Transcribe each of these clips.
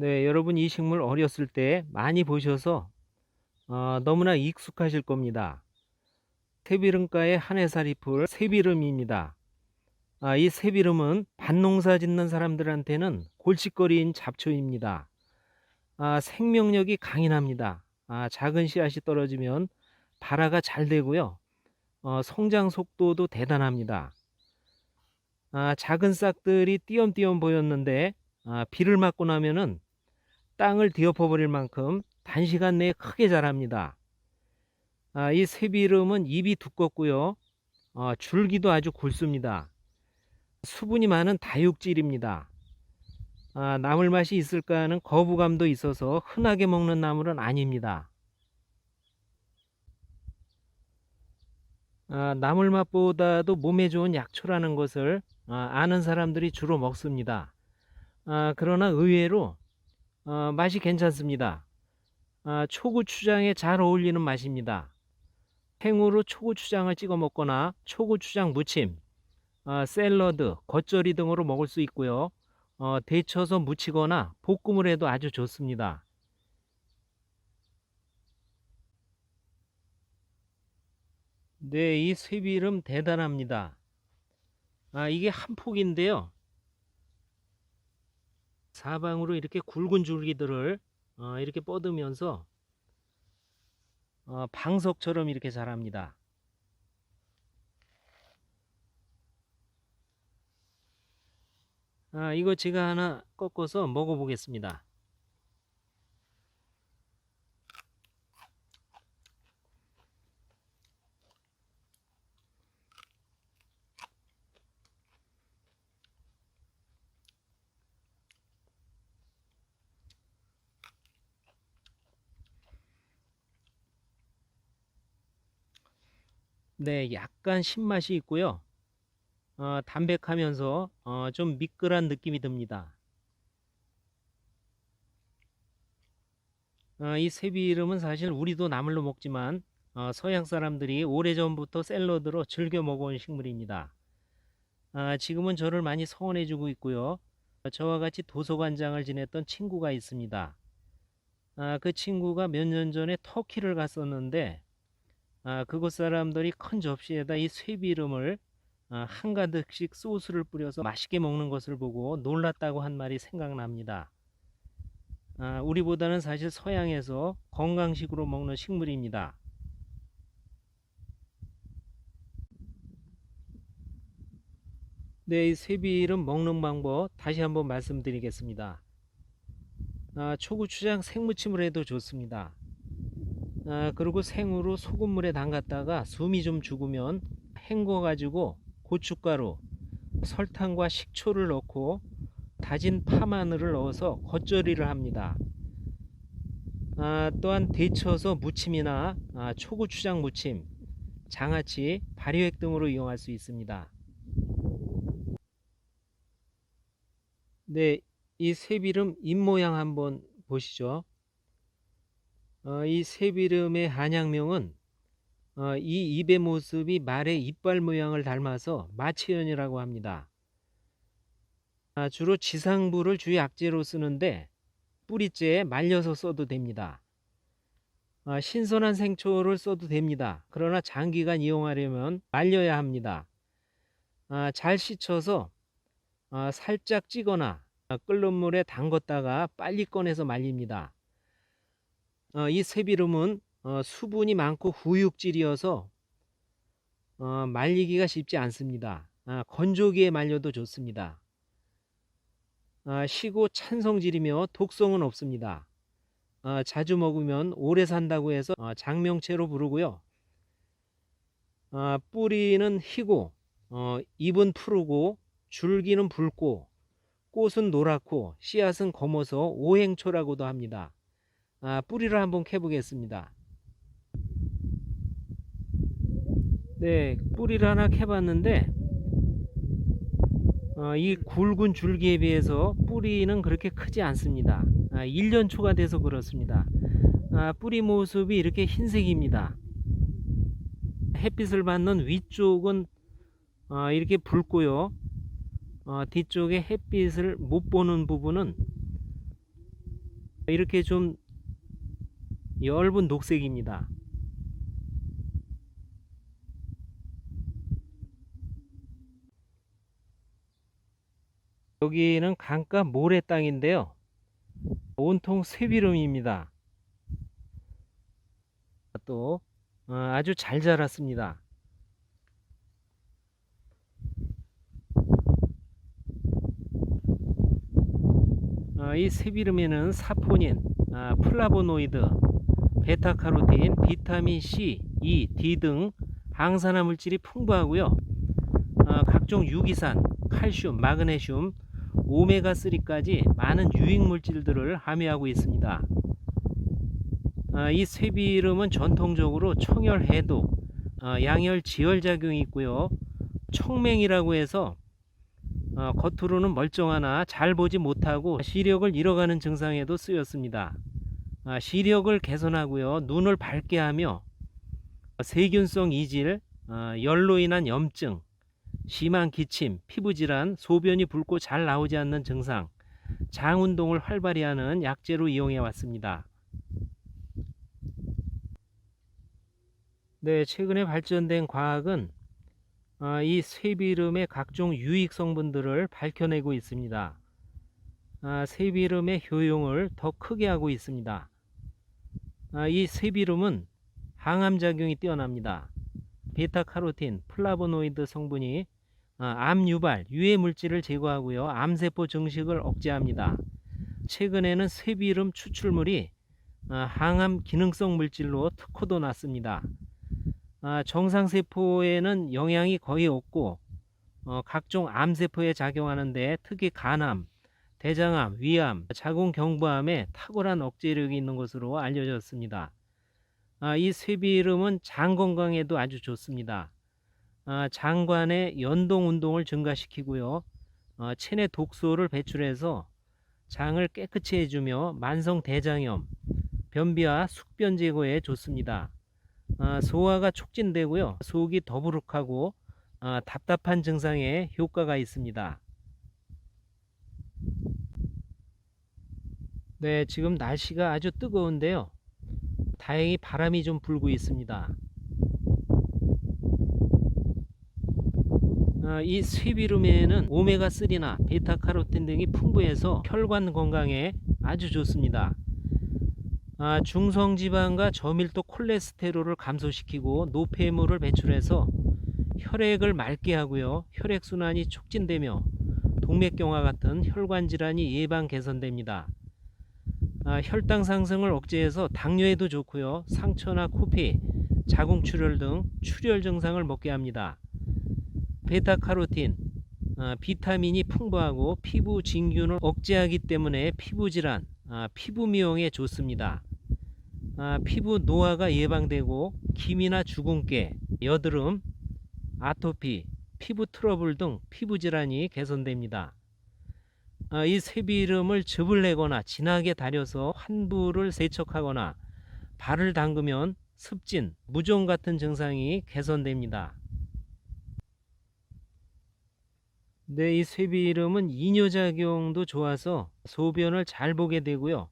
네, 여러분 이 식물 어렸을 때 많이 보셔서 어, 너무나 익숙하실 겁니다. 새비름가의 한해살이 풀 새비름입니다. 아, 이 새비름은 밭농사 짓는 사람들한테는 골칫거리인 잡초입니다. 아, 생명력이 강인합니다. 아, 작은 씨앗이 떨어지면 발화가 잘 되고요. 어, 성장 속도도 대단합니다. 아, 작은 싹들이 띄엄띄엄 보였는데 아, 비를 맞고 나면은 땅을 뒤엎어 버릴 만큼 단시간 내에 크게 자랍니다. 아, 이 새비름은 잎이 두껍고요. 어, 줄기도 아주 굵습니다. 수분이 많은 다육질입니다. 아, 나물 맛이 있을까 하는 거부감도 있어서 흔하게 먹는 나물은 아닙니다. 아, 나물 맛보다도 몸에 좋은 약초라는 것을 아, 아는 사람들이 주로 먹습니다. 아, 그러나 의외로 어, 맛이 괜찮습니다. 아, 초고추장에 잘 어울리는 맛입니다. 행으로 초고추장을 찍어 먹거나 초고추장 무침, 아, 샐러드, 겉절이 등으로 먹을 수 있고요. 어, 데쳐서 무치거나 볶음을 해도 아주 좋습니다. 네, 이 쇠비름 대단합니다. 아, 이게 한 폭인데요. 사방으로 이렇게 굵은 줄기들을 어, 이렇게 뻗으면서 어, 방석처럼 이렇게 자랍니다. 아, 이거 제가 하나 꺾어서 먹어보겠습니다. 네, 약간 신맛이 있고요. 어, 담백하면서 어, 좀 미끌한 느낌이 듭니다. 어, 이 새비름은 사실 우리도 나물로 먹지만 어, 서양 사람들이 오래전부터 샐러드로 즐겨 먹어온 식물입니다. 아, 지금은 저를 많이 서원해주고 있고요. 저와 같이 도서관장을 지냈던 친구가 있습니다. 아, 그 친구가 몇 년 전에 터키를 갔었는데 아, 그곳 사람들이 큰 접시에다 이 쇠비름을 아, 한가득씩 소스를 뿌려서 맛있게 먹는 것을 보고 놀랐다고 한 말이 생각납니다. 아, 우리보다는 사실 서양에서 건강식으로 먹는 식물입니다. 네, 이 쇠비름 먹는 방법 다시 한번 말씀드리겠습니다. 아, 초고추장 생무침을 해도 좋습니다. 아, 그리고 생으로 소금물에 담갔다가 숨이 좀 죽으면 헹궈 가지고 고춧가루, 설탕과 식초를 넣고 다진 파마늘을 넣어서 겉절이를 합니다. 아, 또한 데쳐서 무침이나 아, 초고추장 무침, 장아찌, 발효액 등으로 이용할 수 있습니다. 네, 이 새비름 잎 모양 한번 보시죠. 어, 이 새비름의 한양명은 어, 이 잎의 모습이 말의 이빨 모양을 닮아서 마취연이라고 합니다. 아, 주로 지상부를 주 약재로 쓰는데 뿌리째에 말려서 써도 됩니다. 아, 신선한 생초를 써도 됩니다. 그러나 장기간 이용하려면 말려야 합니다. 아, 잘 씻어서 아, 살짝 찌거나 아, 끓는 물에 담궜다가 빨리 꺼내서 말립니다. 어, 이 새비름은 어, 수분이 많고 후육질이어서 어, 말리기가 쉽지 않습니다. 아, 건조기에 말려도 좋습니다. 아, 시고 찬성질이며 독성은 없습니다. 아, 자주 먹으면 오래 산다고 해서 어, 장명채로 부르고요. 아, 뿌리는 희고 어, 잎은 푸르고 줄기는 붉고 꽃은 노랗고 씨앗은 검어서 오행초라고도 합니다. 아, 뿌리를 한번 캐보겠습니다. 네, 뿌리를 하나 캐봤는데 어, 이 굵은 줄기에 비해서 뿌리는 그렇게 크지 않습니다. 아, 1년 초가 돼서 그렇습니다. 아, 뿌리 모습이 이렇게 흰색입니다. 햇빛을 받는 위쪽은 어, 이렇게 붉고요. 어, 뒤쪽에 햇빛을 못 보는 부분은 이렇게 좀 엷은 녹색입니다. 여기는 강가 모래 땅인데요. 온통 쇠비름입니다. 또 어, 아주 잘 자랐습니다. 어, 이 쇠비름에는 사포닌, 아, 플라보노이드, 베타카로틴, 비타민 C, E, D 등 항산화 물질이 풍부하고요. 어, 각종 유기산, 칼슘, 마그네슘, 오메가3까지 많은 유익 물질들을 함유하고 있습니다. 아, 이 쇠비름은 전통적으로 청열 해독, 아, 양열 지혈 작용이 있고요. 청맹이라고 해서 어, 겉으로는 멀쩡하나 잘 보지 못하고 시력을 잃어가는 증상에도 쓰였습니다. 아, 시력을 개선하고요. 눈을 밝게 하며 세균성 이질, 아, 열로 인한 염증, 심한 기침, 피부 질환, 소변이 붉고 잘 나오지 않는 증상, 장 운동을 활발히 하는 약재로 이용해 왔습니다. 네, 최근에 발전된 과학은 아, 이 쇠비름의 각종 유익 성분들을 밝혀내고 있습니다. 아, 쇠비름의 효용을 더 크게 하고 있습니다. 아, 이 쇠비름은 항암 작용이 뛰어납니다. 베타카로틴, 플라보노이드 성분이 암 유발, 유해 물질을 제거하고요. 암세포 증식을 억제합니다. 최근에는 쇠비름 추출물이 항암 기능성 물질로 특허도 났습니다. 아, 정상세포에는 영향이 거의 없고 어, 각종 암세포에 작용하는데 특히 간암, 대장암, 위암, 자궁경부암에 탁월한 억제력이 있는 것으로 알려졌습니다. 아, 이 쇠비름은 장 건강에도 아주 좋습니다. 아, 장관의 연동 운동을 증가시키고요. 어, 체내 독소를 배출해서 장을 깨끗이 해주며 만성 대장염, 변비와 숙변 제거에 좋습니다. 아, 소화가 촉진되고요. 속이 더부룩하고 아, 답답한 증상에 효과가 있습니다. 네, 지금 날씨가 아주 뜨거운데요. 다행히 바람이 좀 불고 있습니다. 아, 이 쇠비름에는 오메가3나 베타카로틴 등이 풍부해서 혈관 건강에 아주 좋습니다. 아, 중성지방과 저밀도 콜레스테롤을 감소시키고 노폐물을 배출해서 혈액을 맑게 하고요. 혈액순환이 촉진되며 동맥경화 같은 혈관 질환이 예방 개선됩니다. 아, 혈당 상승을 억제해서 당뇨에도 좋고요. 상처나 코피, 자궁 출혈 등 출혈 증상을 먹게 합니다. 베타카로틴, 아, 비타민이 풍부하고 피부 진균을 억제하기 때문에 피부 질환, 아, 피부 미용에 좋습니다. 아, 피부 노화가 예방되고 기미나 주근깨, 여드름, 아토피, 피부 트러블 등 피부 질환이 개선됩니다. 아, 이 쇠비름을 즙을 내거나 진하게 달여서 환부를 세척하거나 발을 담그면 습진, 무좀 같은 증상이 개선됩니다. 네, 이 쇠비름은 이뇨작용도 좋아서 소변을 잘 보게 되고요.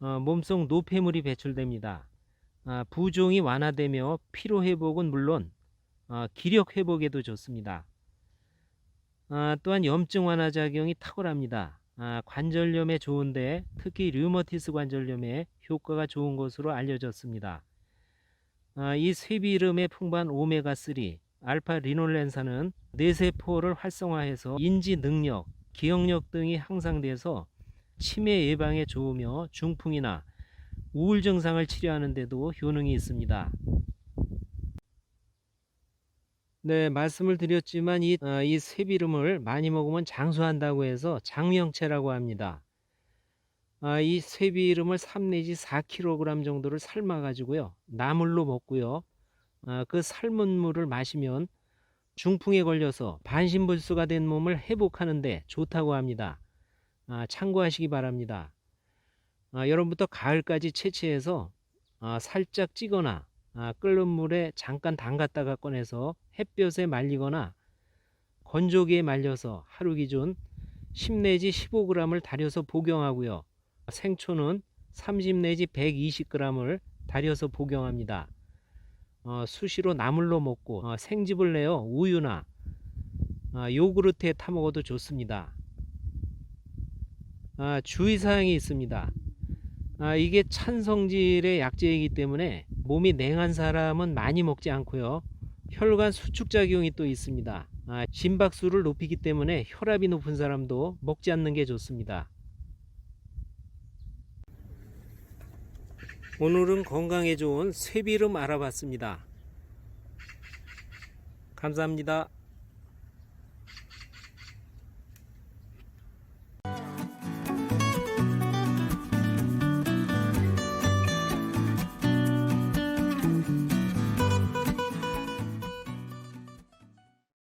어, 몸속 노폐물이 배출됩니다. 아, 부종이 완화되며 피로 회복은 물론 아, 기력 회복에도 좋습니다. 아, 또한 염증 완화 작용이 탁월합니다. 아, 관절염에 좋은데 특히 류머티스 관절염에 효과가 좋은 것으로 알려졌습니다. 아, 이 쇠비름에 풍부한 오메가3, 알파 리놀렌산은 뇌세포를 활성화해서 인지 능력, 기억력 등이 향상돼서 치매 예방에 좋으며 중풍이나 우울 증상을 치료하는 데도 효능이 있습니다. 네, 말씀을 드렸지만 이, 어, 이 쇠비름을 많이 먹으면 장수한다고 해서 장명채라고 합니다. 아, 이 쇠비름을 3 내지 4kg 정도를 삶아 가지고요. 나물로 먹고요. 아, 그 삶은 물을 마시면 중풍에 걸려서 반신불수가 된 몸을 회복하는데 좋다고 합니다. 아, 참고하시기 바랍니다. 아, 여러분부터 가을까지 채취해서 아, 살짝 찌거나 아, 끓는 물에 잠깐 담갔다가 꺼내서 햇볕에 말리거나 건조기에 말려서 하루 기준 10 내지 15g을 달여서 복용하고요. 생초는 30 내지 120g을 달여서 복용합니다. 어, 수시로 나물로 먹고 어, 생즙을 내어 우유나 아, 요구르트에 타 먹어도 좋습니다. 아, 주의사항이 있습니다. 아, 이게 찬성질의 약재이기 때문에 몸이 냉한 사람은 많이 먹지 않고요. 혈관 수축 작용이 또 있습니다. 아, 심박수를 높이기 때문에 혈압이 높은 사람도 먹지 않는 게 좋습니다. 오늘은 건강에 좋은 쇠비름 알아봤습니다. 감사합니다.